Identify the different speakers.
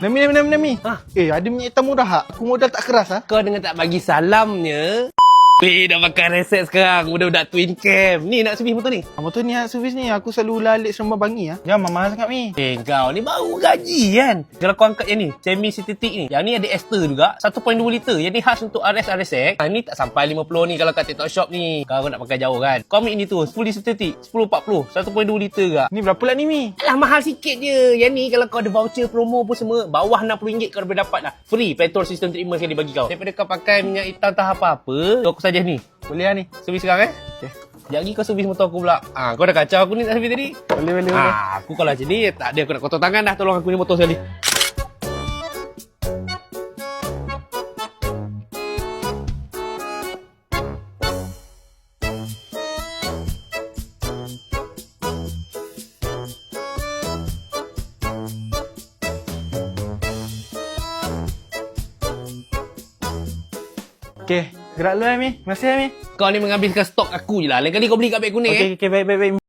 Speaker 1: Nami, Nami, Nami, Nami.
Speaker 2: Ha?
Speaker 1: Eh, ada minyak hitam murah tak? Aku modal tak keras ah.
Speaker 2: Kau dengan tak bagi salamnya. Weh, dah pakai reset sekarang. Budak-budak twin cam. Ni nak servis motor ni.
Speaker 1: Apa tu ni ah, servis ni? Aku selalu lalik seremban bangi ah. Jangan mahal sangat Mi.
Speaker 2: Eh, kau ni baru gaji kan? Kalau kau angkat yang ni, semi sintetik ni. Yang ni ada ester juga, 1.2 liter. Yang ni khas untuk RS RSX. Ha, ni tak sampai 50 ni kalau kat TikTok shop ni. Kau nak pakai jauh kan? Kau ambil ni tu, fully sintetik, 1040, 1.2 liter juga.
Speaker 1: Ni berapa lah ni Mi?
Speaker 2: Alah mahal sikit je. Yang ni kalau kau ada voucher promo pun semua, bawah RM60 kau boleh dapat lah. Free petrol system treatment sekali bagi kau. Daripada kau pakai minyak hitam tak apa-apa, kau saja ni.
Speaker 1: Boleh lah ni.
Speaker 2: Servis sekarang eh?
Speaker 1: Okay.
Speaker 2: Sekejap lagi kau servis motor aku pula. Ah, kau dah kacau aku ni tak servis tadi.
Speaker 1: Boleh, boleh, boleh.
Speaker 2: Ah, aku kalau macam ni tak ada aku nak kotor tangan dah tolong aku ni motor sekali.
Speaker 1: Okay, gerak dulu lah Mi. Terima kasih Mi.
Speaker 2: Kau ni menghabiskan stok aku je lah. Lain kali kau beli kat beg kuning eh.
Speaker 1: Okay, okay, baik, baik, baik.